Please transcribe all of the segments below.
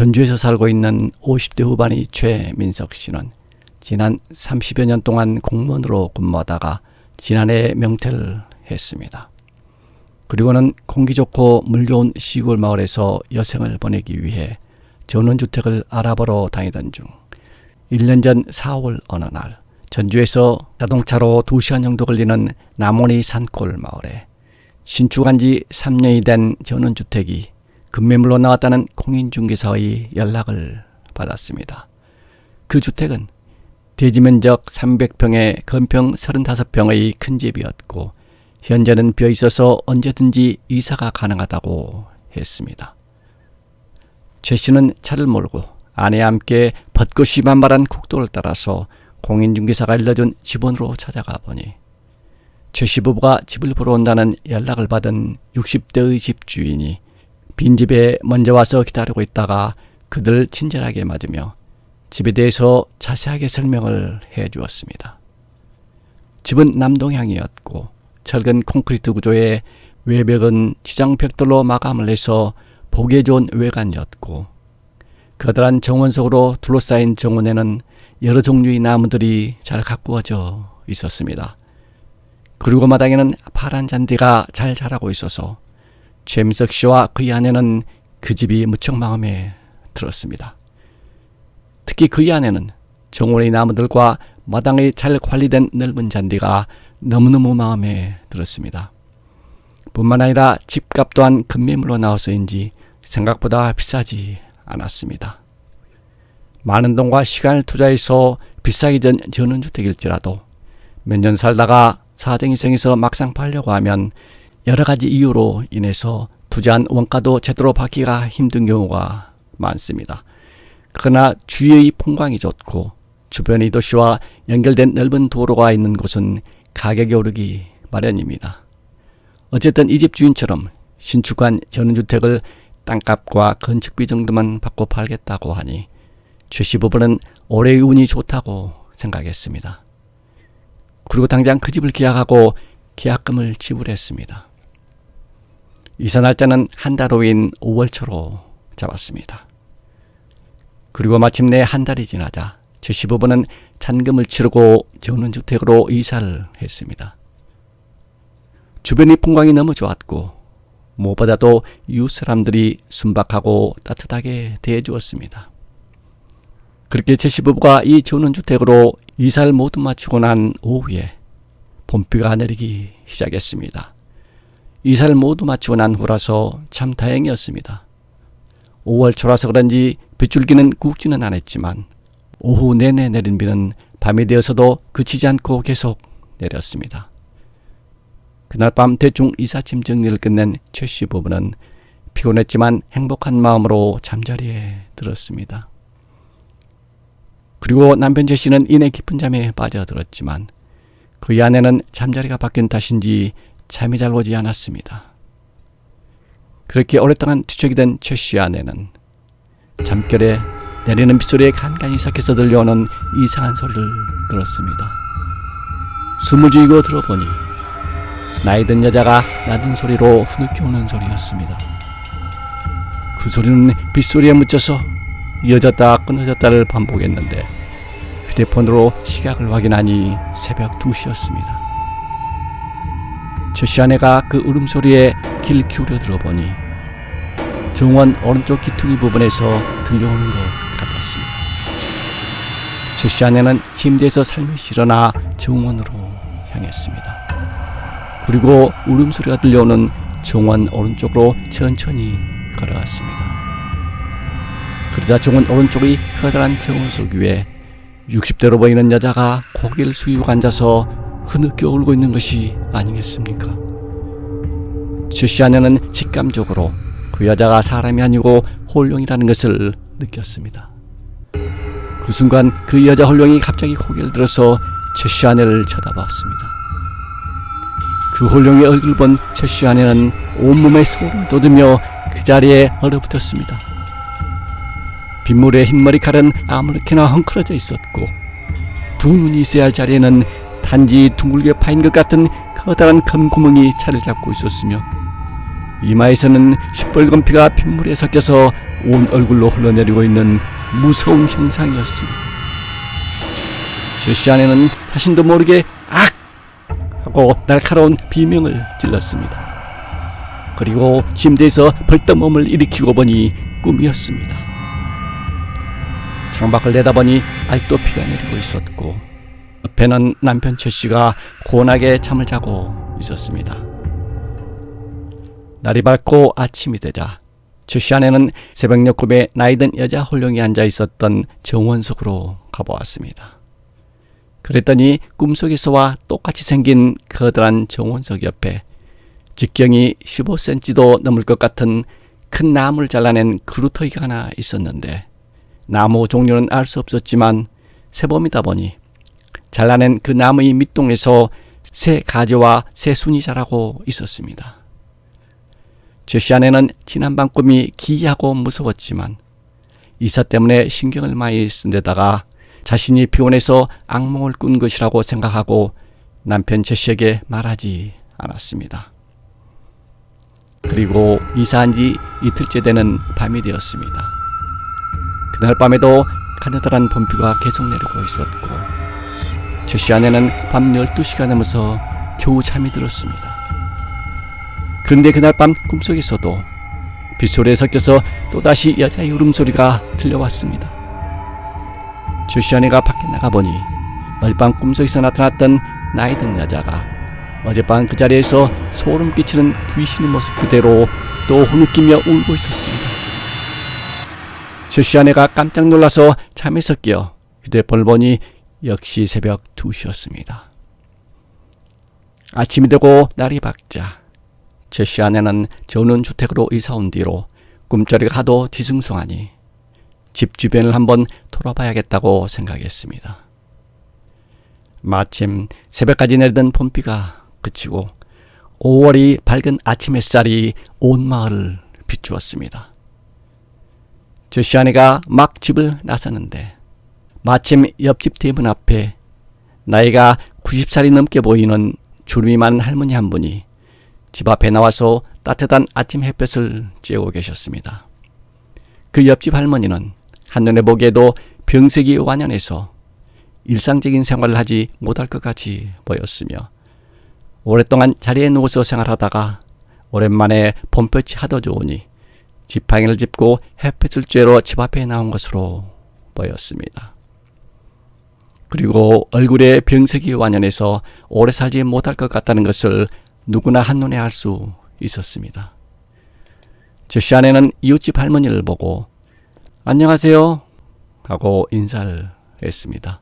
전주에서 살고 있는 50대 후반의 최민석 씨는 지난 30여 년 동안 공무원으로 근무하다가 지난해 명퇴를 했습니다. 그리고는 공기 좋고 물 좋은 시골 마을에서 여생을 보내기 위해 전원주택을 알아보러 다니던 중 1년 전 4월 어느 날 전주에서 자동차로 2시간 정도 걸리는 남원의 산골 마을에 신축한 지 3년이 된 전원주택이 급매물로 나왔다는 공인중개사의 연락을 받았습니다. 그 주택은 대지 면적 300평에 건평 35평의 큰 집이었고 현재는 비어 있어서 언제든지 이사가 가능하다고 했습니다. 최 씨는 차를 몰고 아내와 함께 벚꽃이 만발한 국도를 따라서 공인중개사가 일러준 집원으로 찾아가 보니 최 씨 부부가 집을 보러 온다는 연락을 받은 60대의 집주인이 빈집에 먼저 와서 기다리고 있다가 그들을 친절하게 맞으며 집에 대해서 자세하게 설명을 해 주었습니다. 집은 남동향이었고 철근 콘크리트 구조의 외벽은 지장 벽돌로 마감을 해서 보기에 좋은 외관이었고 커다란 정원 속으로 둘러싸인 정원에는 여러 종류의 나무들이 잘 가꾸어져 있었습니다. 그리고 마당에는 파란 잔디가 잘 자라고 있어서 최민석 씨와 그의 아내는 그 집이 무척 마음에 들었습니다. 특히 그의 아내는 정원의 나무들과 마당의 잘 관리된 넓은 잔디가 너무너무 마음에 들었습니다. 뿐만 아니라 집값 또한 급매물로 나와서인지 생각보다 비싸지 않았습니다. 많은 돈과 시간을 투자해서 비싸기 전 전원주택일지라도 몇 년 살다가 사정이 생겨서 막상 팔려고 하면 여러 가지 이유로 인해서 투자한 원가도 제대로 받기가 힘든 경우가 많습니다. 그러나 주위의 풍광이 좋고 주변의 도시와 연결된 넓은 도로가 있는 곳은 가격이 오르기 마련입니다. 어쨌든 이 집 주인처럼 신축한 전원주택을 땅값과 건축비 정도만 받고 팔겠다고 하니 최씨 부부는 올해의 운이 좋다고 생각했습니다. 그리고 당장 그 집을 계약하고 계약금을 지불했습니다. 이사 날짜는 한 달 후인 5월 초로 잡았습니다. 그리고 마침내 한 달이 지나자 최 시부부는 잔금을 치르고 전원주택으로 이사를 했습니다. 주변의 풍광이 너무 좋았고 무엇보다도 이웃 사람들이 순박하고 따뜻하게 대해주었습니다. 그렇게 제 시부부가 이 전원주택으로 이사를 모두 마치고 난 오후에 봄비가 내리기 시작했습니다. 이사를 모두 마치고 난 후라서 참 다행이었습니다. 5월 초라서 그런지 빗줄기는 굵지는 않았지만 오후 내내 내린 비는 밤이 되어서도 그치지 않고 계속 내렸습니다. 그날 밤 대충 이삿짐 정리를 끝낸 최 씨 부부는 피곤했지만 행복한 마음으로 잠자리에 들었습니다. 그리고 남편 최 씨는 이내 깊은 잠에 빠져들었지만 그의 아내는 잠자리가 바뀐 탓인지 잠이 잘 오지 않았습니다. 그렇게 오랫동안 뒤척이던 최씨 아내는 잠결에 내리는 빗소리에 간간히 삭혀서 들려오는 이상한 소리를 들었습니다. 숨을 쥐고 들어보니 나이 든 여자가 낮은 소리로 후느껴 오는 소리였습니다. 그 소리는 빗소리에 묻혀서 이어졌다 끊어졌다를 반복했는데 휴대폰으로 시각을 확인하니 새벽 2시였습니다. 저씨 아내가 그 울음소리에 귀를 기울여 들어보니 정원 오른쪽 귀퉁이 부분에서 들려오는 것 같았습니다. 저씨 아내는 침대에서 살며시 일어나 정원으로 향했습니다. 그리고 울음소리가 들려오는 정원 오른쪽으로 천천히 걸어갔습니다. 그러자 정원 오른쪽의 커다란 정원 속 위에 60대로 보이는 여자가 고개를 숙이고 앉아서 흐느껴 울고 있는 것이 아니겠습니까? 최씨 아내는 직감적으로 그 여자가 사람이 아니고 홀령이라는 것을 느꼈습니다. 그 순간 그 여자 홀령이 갑자기 고개를 들어서 최씨 아내를 쳐다봤습니다. 그 홀령의 얼굴을 본 최씨 아내는 온몸에 소름을 돋으며 그 자리에 얼어붙었습니다. 빗물에 흰 머리칼은 아무렇게나 헝클어져 있었고 두 눈이 있어야 할 자리에는 단지 둥글게 파인 것 같은 커다란 검 구멍이 차를 잡고 있었으며 이마에서는 시뻘건 피가 핏물에 섞여서 온 얼굴로 흘러내리고 있는 무서운 형상이었습니다. 제시 아내는 자신도 모르게 악! 하고 날카로운 비명을 질렀습니다. 그리고 침대에서 벌떡 몸을 일으키고 보니 꿈이었습니다. 창밖을 내다보니 아직도 피가 내리고 있었고 옆에는 남편 최 씨가 고온하게 잠을 자고 있었습니다. 날이 밝고 아침이 되자 최 씨 아내는 새벽녘 꿈에 나이든 여자 홀령이 앉아 있었던 정원석으로 가보았습니다. 그랬더니 꿈속에서와 똑같이 생긴 커다란 정원석 옆에 직경이 15cm도 넘을 것 같은 큰 나무를 잘라낸 그루터기가 하나 있었는데 나무 종류는 알 수 없었지만 새봄이다 보니 잘라낸 그 나무의 밑동에서 새 가지와 새 순이 자라고 있었습니다. 제시 아내는 지난밤 꿈이 기이하고 무서웠지만 이사 때문에 신경을 많이 쓴 데다가 자신이 피곤해서 악몽을 꾼 것이라고 생각하고 남편 제시에게 말하지 않았습니다. 그리고 이사한 지 이틀째 되는 밤이 되었습니다. 그날 밤에도 가느다란 봄비가 계속 내리고 있었고 제시 아내는 밤 12시가 넘어서 겨우 잠이 들었습니다. 그런데 그날 밤 꿈속에서도 빗소리에 섞여서 또다시 여자의 울음소리가 들려왔습니다. 제시 아내가 밖에 나가보니 어젯밤 꿈속에서 나타났던 나이 든 여자가 어젯밤 그 자리에서 소름 끼치는 귀신의 모습 그대로 또 흐느끼며 울고 있었습니다. 제시 아내가 깜짝 놀라서 잠에서 깨어 휴대폰을 보니 역시 새벽 2시였습니다. 아침이 되고 날이 밝자 제시 아내는 저는 주택으로 이사 온 뒤로 꿈자리가 하도 뒤숭숭하니 집 주변을 한번 돌아봐야겠다고 생각했습니다. 마침 새벽까지 내리던 봄비가 그치고 5월이 밝은 아침 햇살이 온 마을을 비추었습니다. 제시 아내가 막 집을 나서는데 마침 옆집 대문 앞에 나이가 90살이 넘게 보이는 주름이 많은 할머니 한 분이 집 앞에 나와서 따뜻한 아침 햇볕을 쬐고 계셨습니다. 그 옆집 할머니는 한눈에 보기에도 병색이 완연해서 일상적인 생활을 하지 못할 것 같이 보였으며 오랫동안 자리에 누워서 생활하다가 오랜만에 봄볕이 하도 좋으니 지팡이를 짚고 햇볕을 쬐러 집 앞에 나온 것으로 보였습니다. 그리고 얼굴에 병색이 완연해서 오래 살지 못할 것 같다는 것을 누구나 한눈에 알 수 있었습니다. 제시 아내는 이웃집 할머니를 보고 안녕하세요 하고 인사를 했습니다.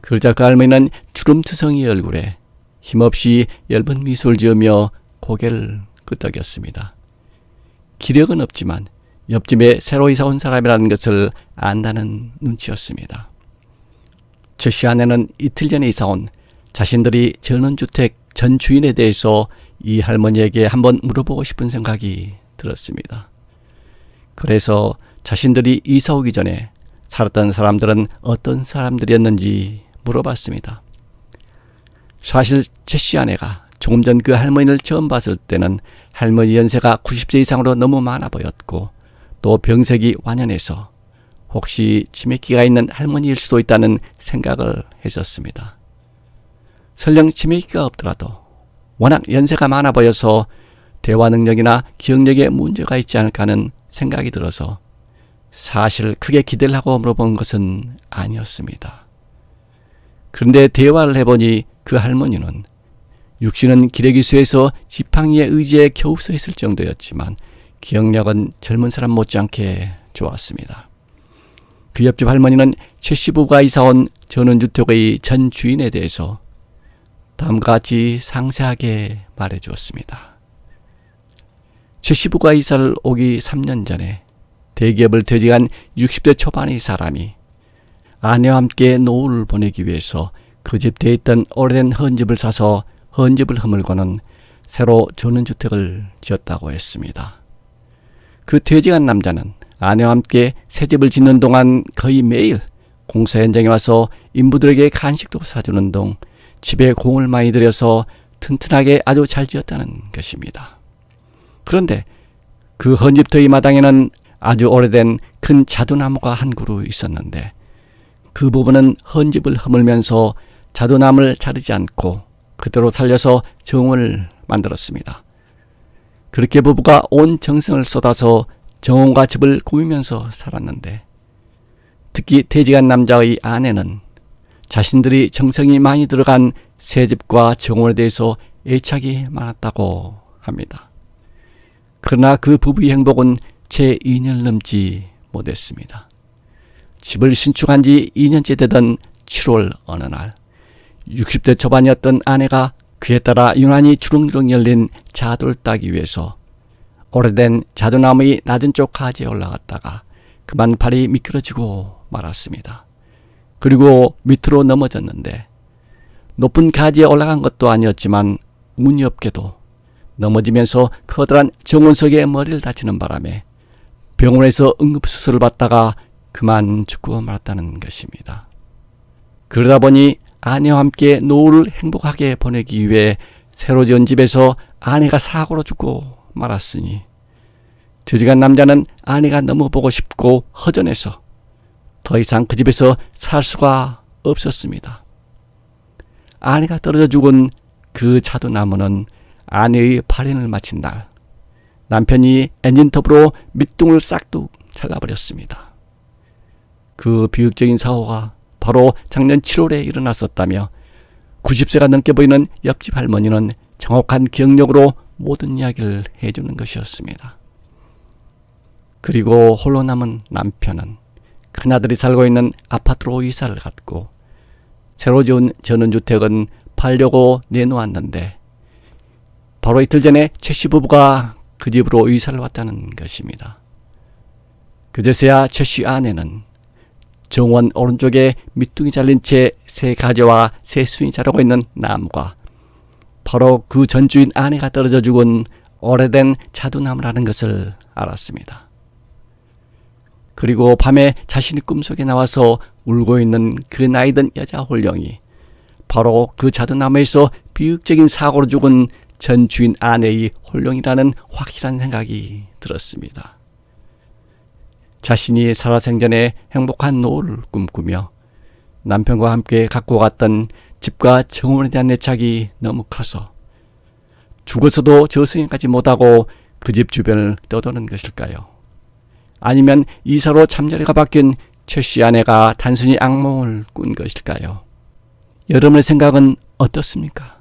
그러자 그 할머니는 주름투성이 얼굴에 힘없이 엷은 미소를 지으며 고개를 끄덕였습니다. 기력은 없지만 옆집에 새로 이사 온 사람이라는 것을 안다는 눈치였습니다. 제시 아내는 이틀 전에 이사 온 자신들이 전원주택 전 주인에 대해서 이 할머니에게 한번 물어보고 싶은 생각이 들었습니다. 그래서 자신들이 이사 오기 전에 살았던 사람들은 어떤 사람들이었는지 물어봤습니다. 사실 제시 아내가 조금 전 그 할머니를 처음 봤을 때는 할머니 연세가 90세 이상으로 너무 많아 보였고 또 병색이 완연해서 혹시 치매기가 있는 할머니일 수도 있다는 생각을 했었습니다. 설령 치매기가 없더라도 워낙 연세가 많아 보여서 대화 능력이나 기억력에 문제가 있지 않을까 하는 생각이 들어서 사실 크게 기대를 하고 물어본 것은 아니었습니다. 그런데 대화를 해보니 그 할머니는 육신은 기레기 수에서 지팡이의 의지에 겨우 서 있을 정도였지만 기억력은 젊은 사람 못지않게 좋았습니다. 그 옆집 할머니는 최 시부가 이사온 전원주택의 전 주인에 대해서 다음과 같이 상세하게 말해 주었습니다. 최 시부가 이사를 오기 3년 전에 대기업을 퇴직한 60대 초반의 사람이 아내와 함께 노후를 보내기 위해서 그집 뒤에 있던 오래된 헌집을 사서 헌집을 허물고는 새로 전원주택을 지었다고 했습니다. 그 퇴직한 남자는 아내와 함께 새 집을 짓는 동안 거의 매일 공사 현장에 와서 인부들에게 간식도 사주는 등 집에 공을 많이 들여서 튼튼하게 아주 잘 지었다는 것입니다. 그런데 그 헌집터의 마당에는 아주 오래된 큰 자두나무가 한 그루 있었는데 그 부분은 헌집을 허물면서 자두나무를 자르지 않고 그대로 살려서 정원을 만들었습니다. 그렇게 부부가 온 정성을 쏟아서 정원과 집을 꾸미면서 살았는데 특히 퇴직한 남자의 아내는 자신들이 정성이 많이 들어간 새 집과 정원에 대해서 애착이 많았다고 합니다. 그러나 그 부부의 행복은 제 2년 넘지 못했습니다. 집을 신축한 지 2년째 되던 7월 어느 날 60대 초반이었던 아내가 그에 따라 유난히 주렁주렁 열린 자두를 따기 위해서 오래된 자두나무의 낮은 쪽 가지에 올라갔다가 그만 발이 미끄러지고 말았습니다. 그리고 밑으로 넘어졌는데 높은 가지에 올라간 것도 아니었지만 운이 없게도 넘어지면서 커다란 정원석에 머리를 다치는 바람에 병원에서 응급수술을 받다가 그만 죽고 말았다는 것입니다. 그러다 보니 아내와 함께 노후를 행복하게 보내기 위해 새로 지은 집에서 아내가 사고로 죽고 말았으니 퇴직한 남자는 아내가 너무 보고 싶고 허전해서 더 이상 그 집에서 살 수가 없었습니다. 아내가 떨어져 죽은 그 자두나무는 아내의 발인을 마친 날 남편이 엔진톱으로 밑둥을 싹둑 잘라버렸습니다. 그 비극적인 사고가 바로 작년 7월에 일어났었다며 90세가 넘게 보이는 옆집 할머니는 정확한 기억력으로 모든 이야기를 해주는 것이었습니다. 그리고 홀로 남은 남편은 큰아들이 살고 있는 아파트로 이사를 갔고 새로 지은 전원주택은 팔려고 내놓았는데 바로 이틀 전에 최씨 부부가 그 집으로 이사를 왔다는 것입니다. 그제서야 최씨 아내는 정원 오른쪽에 밑둥이 잘린 채 새 가지와 새 순이 자라고 있는 나무가 바로 그 전주인 아내가 떨어져 죽은 오래된 자두나무라는 것을 알았습니다. 그리고 밤에 자신의 꿈속에 나와서 울고 있는 그 나이든 여자 홀령이 바로 그 자두나무에서 비극적인 사고로 죽은 전 주인 아내의 홀령이라는 확실한 생각이 들었습니다. 자신이 살아생전에 행복한 노후를 꿈꾸며 남편과 함께 갖고 갔던 집과 정원에 대한 애착이 너무 커서 죽어서도 저승에가지 못하고 그 집 주변을 떠도는 것일까요? 아니면 이사로 잠자리가 바뀐 최 씨 아내가 단순히 악몽을 꾼 것일까요? 여러분의 생각은 어떻습니까?